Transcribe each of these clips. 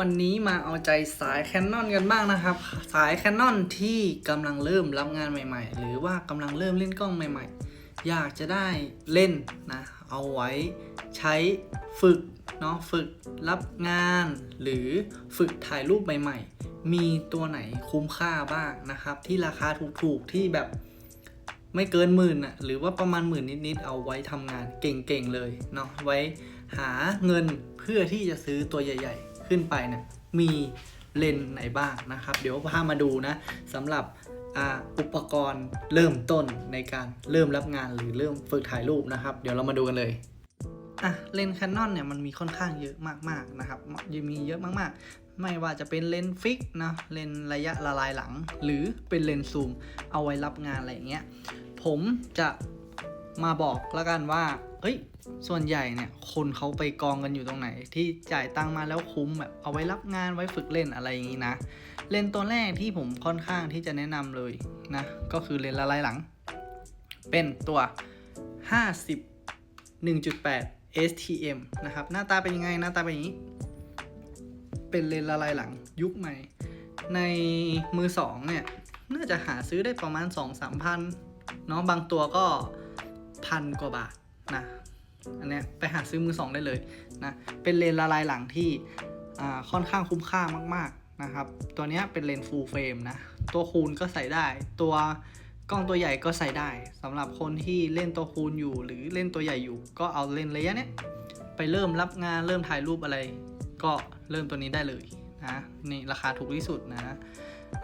วันนี้มาเอาใจสายแคนนอนกันบ้างนะครับ สายแคนนอนที่กำลังเริ่มรับงานใหม่ ๆ หรือว่ากำลังเริ่มเล่นกล้องใหม่ ๆ อยากจะได้เล่นนะ เอาไว้ใช้ฝึกเนาะฝึกรับงาน หรือฝึกถ่ายรูปใหม่ ๆ มีตัวไหนคุ้มค่าบ้างนะครับ ที่ราคาถูกๆที่แบบไม่เกินหมื่นอะหรือว่าประมาณหมื่นนิดๆเอาไว้ทำงานเก่งๆเลยเนาะไว้หาเงินเพื่อที่จะซื้อตัวใหญ่ ๆ ขึ้นไปเนี่ยมีเลนไหนบ้างนะครับ เดี๋ยวพามาดูนะสำหรับอุปกรณ์เริ่มต้นในการเริ่มรับงานหรือเริ่มฝึกถ่ายรูปนะครับ เดี๋ยวเรามาดูกันเลยอะเลนส์ Canon เนี่ยมันมีค่อนข้างเยอะมากๆนะครับยังมีเยอะมากๆ ไม่ว่าจะเป็นเลนส์ฟิกนะเลนส์ระยะละลายหลัง หรือเป็นเลนส์ซูมเอาไว้รับงานอะไรอย่างเงี้ยผมจะมาบอกแล้วกันว่า เอ้ย ส่วนใหญ่เนี่ย คนเขาไปกองกันอยู่ตรงไหน ที่จ่ายตังมาแล้วคุ้มแบบเอาไว้รับงานไว้ฝึกเล่นอะไรอย่างนี้นะ เลนตัวแรกที่ผมค่อนข้างที่จะแนะนำเลยนะ ก็คือเลนละลายหลัง เป็นตัว 50 1.8 STM นะครับ หน้าตาเป็นยังไง หน้าตาเป็นอย่างนี้ เป็นเลนละลายหลังยุคใหม่ ในมือสองเนี่ย น่าจะหาซื้อได้ประมาณ 2-3พันเนาะบางตัวก็พันกว่าบาท นะอันเนี้ยไปหาซื้อมือสองได้เลยนะเป็นเลนส์ละลายหลังที่ค่อนข้างคุ้มค่ามากๆนะครับ ตัวเนี้ยเป็นเลนส์ full frame นะตัวคูณก็ใส่ได้ ตัวกล้องตัวใหญ่ก็ใส่ได้สำหรับคนที่เล่นตัวคูณอยู่ หรือเล่นตัวใหญ่อยู่ ก็เอาเลนระยะเนี้ยไปเริ่มรับงานเริ่มถ่ายรูปอะไร ก็เริ่มตัวนี้ได้เลยนะนี่ราคาถูกที่สุดนะ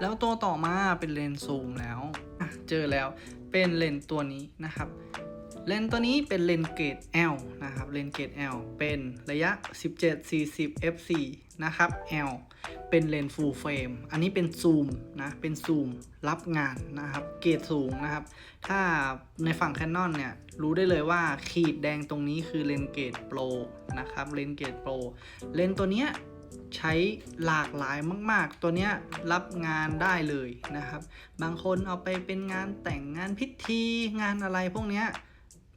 แล้วตัวต่อมาเป็นเลนส์ซูมแล้วเจอแล้วเป็นเลนส์ตัวนี้นะครับ เลนตัวนี้เป็นเลนเกรด L นะครับ เลนเกรด L เป็นระยะ 17 40 f4 นะครับ L เป็นเลนส์ full frame อันนี้เป็นซูมนะ เป็นซูมรับงานนะครับ เกรดสูงนะครับ ถ้าในฝั่ง Canon เนี่ย รู้ได้เลยว่าขีดแดงตรงนี้คือเลนเกรด Pro นะครับ เลนเกรด Pro เลนตัวเนี้ยใช้หลากหลายมาก ๆ ตัวเนี้ยรับงานได้เลยนะครับ บางคนเอาไปเป็นงานแต่งงานพิธีงานอะไรพวกเนี้ย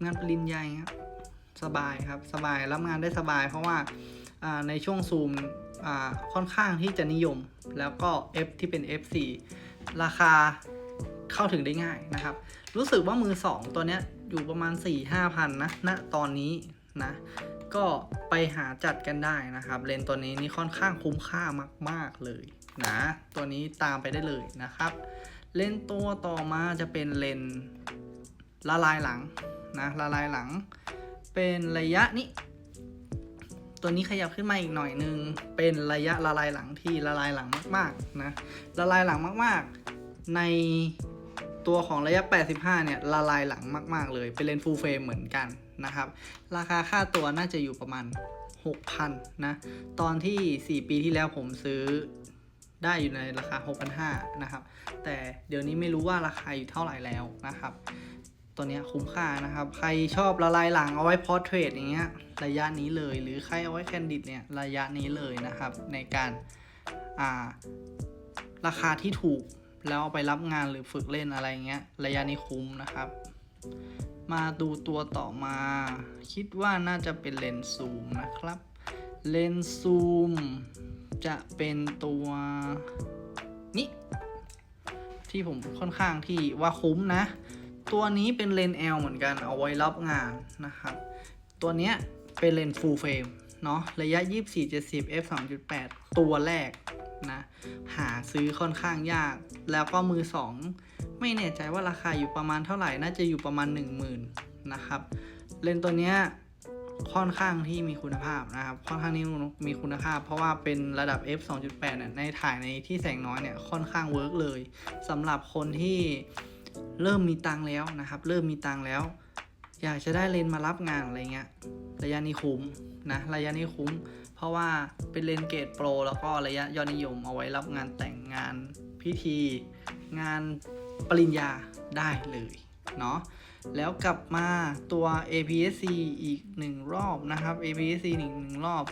งานปริญญาอย่างเงี้ยสบายครับสบายรับงานได้สบาย เพราะว่าในช่วงซูมค่อนข้างที่จะนิยม แล้วก็ F ที่เป็น F4 ราคาเข้าถึงได้ง่ายนะครับ รู้สึกว่ามือ 2 ตัวเนี้ยอยู่ประมาณ 4-5พันนะณตอนนี้นะก็ไปหาจัดกันได้นะครับ เลนส์ตัวนี้นี่ค่อนข้างคุ้มค่ามาก ๆ เลยนะ ตัวนี้ตามไปได้เลยนะครับ เลนตัวต่อมาจะเป็นเลนละลายหลัง นะละลายหลังเป็นระยะนี้ ตัวนี้ขยับขึ้นมาอีกหน่อยนึง เป็นระยะละลายหลังที่ละลายหลังมากๆนะละลายหลังมากๆ ในตัวของระยะ 85 เนี่ยละลายหลังมาก ๆ เลย เป็นเลนส์ full frame เหมือนกันนะครับ ราคาค่าตัวน่าจะอยู่ประมาณ 6,000 นะ ตอนที่ 4 ปีที่แล้วผมซื้อได้อยู่ในราคา 6,500 นะครับ แต่เดี๋ยวนี้ไม่รู้ว่าราคาอยู่เท่าไหร่แล้วนะครับ ตัวนี้คุ้มค่านะครับ ใครชอบละลายหลังเอาไว้พอร์เทรตอย่างเงี้ยระยะนี้เลย หรือใครเอาไว้แคนดิดเนี่ยระยะนี้เลยนะครับ ในการอ่าราคาที่ถูกแล้วเอาไปรับงานหรือฝึกเล่นอะไรเงี้ยระยะนี้คุ้มนะครับ มาดูตัวต่อมา คิดว่าน่าจะเป็นเลนส์ซูมนะครับ เลนส์ซูมจะเป็นตัวนี้ที่ผมค่อนข้างที่ว่าคุ้มนะ ตัวนี้เป็นเลนส์ L เหมือนกันเอาไว้รับงานนะครับ ตัวเนี้ยเป็นเลนส์ full frame เนาะระยะ 24 70 f 2.8 ตัวแรกนะ หาซื้อค่อนข้างยาก แล้วก็มือ 2 ไม่แน่ใจว่าราคาอยู่ประมาณเท่าไหร่ น่าจะอยู่ประมาณ 10,000 นะครับ เลนส์ตัวเนี้ยค่อนข้างที่มีคุณภาพนะครับ ค่อนข้างที่มีคุณภาพ เพราะว่าเป็นระดับ f 2.8เนี่ยในถ่ายในที่แสงน้อยเนี่ยค่อนข้างเวิร์กเลยสำหรับคนที่ เริ่มมีตังแล้วนะครับ เริ่มมีตังแล้ว อยากจะได้เลนมารับงานอะไรเงี้ยระยะนี้คุ้มนะระยะนี้คุ้ม เพราะว่าเป็นเลนเกรดโปรแล้วก็ระยะยอดนิยมเอาไว้รับงานแต่งงานพิธี งานปริญญาได้เลยเนาะแล้วกลับมาตัว APS-C อีกหนึ่งรอบนะครับ APS-C หนึ่งหนึ่งรอบ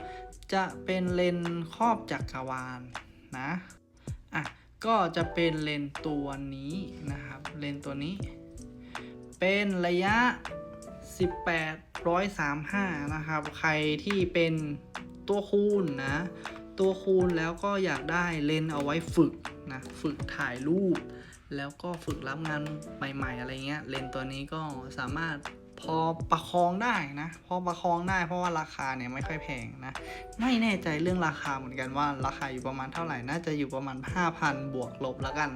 จะเป็นเลนครอบจักรวาลนะอะ ก็จะเป็นเลนตัวนี้นะครับ เลนตัวนี้ เป็นระยะ 18 135 นะครับ ใครที่เป็นตัวคูณนะ ตัวคูณแล้วก็อยากได้เลนเอาไว้ฝึกนะ ฝึกถ่ายรูป แล้วก็ฝึกรับงานใหม่ ๆ อะไรเงี้ยเลนตัวนี้ก็สามารถพอประคองได้นะ พอประคองได้เพราะว่าราคาเนี่ยไม่ค่อยแพงนะ ไม่แน่ใจเรื่องราคาเหมือนกันว่าราคาอยู่ประมาณเท่าไหร่ น่าจะอยู่ประมาณ 5,000 บวกลบแล้วกัน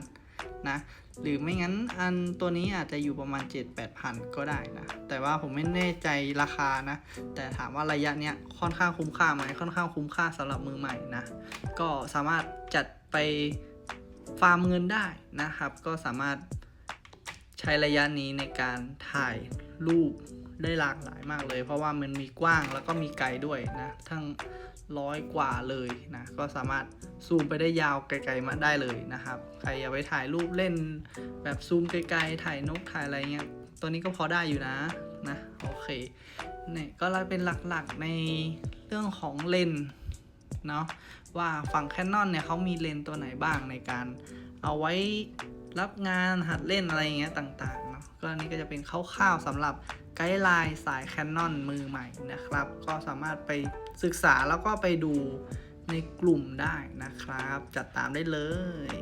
นะ หรือไม่งั้นอันตัวนี้อาจจะอยู่ประมาณ 7-8พันก็ได้นะ แต่ว่าผมไม่แน่ใจราคานะ แต่ถามว่าระยะเนี้ยค่อนข้างคุ้มค่าไหมค่อนข้างคุ้มค่าสำหรับมือใหม่นะ ก็สามารถจัดไป ฟาร์มเงินได้นะครับ ก็สามารถใช้ระยะนี้ในการถ่ายรูปได้หลากหลายมากเลย เพราะว่ามันมีกว้างแล้วก็มีไกลด้วยนะทั้งร้อยกว่าเลยนะก็สามารถซูมไปได้ยาวไกลๆมาได้เลยนะครับ ใครอยากไปถ่ายรูปเล่น แบบซูมไกลๆถ่ายนกถ่ายอะไรเงี้ยตัวนี้ก็พอได้อยู่นะนะโอเคเนี่ยก็เป็นหลักๆในเรื่องของเลนส์เนาะ ว่าฝั่ง Canon เนี่ยเขามีเลนตัวไหนบ้างในการเอาไว้รับงานหัดเล่นอะไรเงี้ยต่างๆเนาะก็อันนี้ก็จะเป็นคร่าวๆสำหรับไกด์ไลน์สาย Canon มือใหม่นะครับ ก็สามารถไปศึกษาแล้วก็ไปดูในกลุ่มได้นะครับ จัดตามได้เลย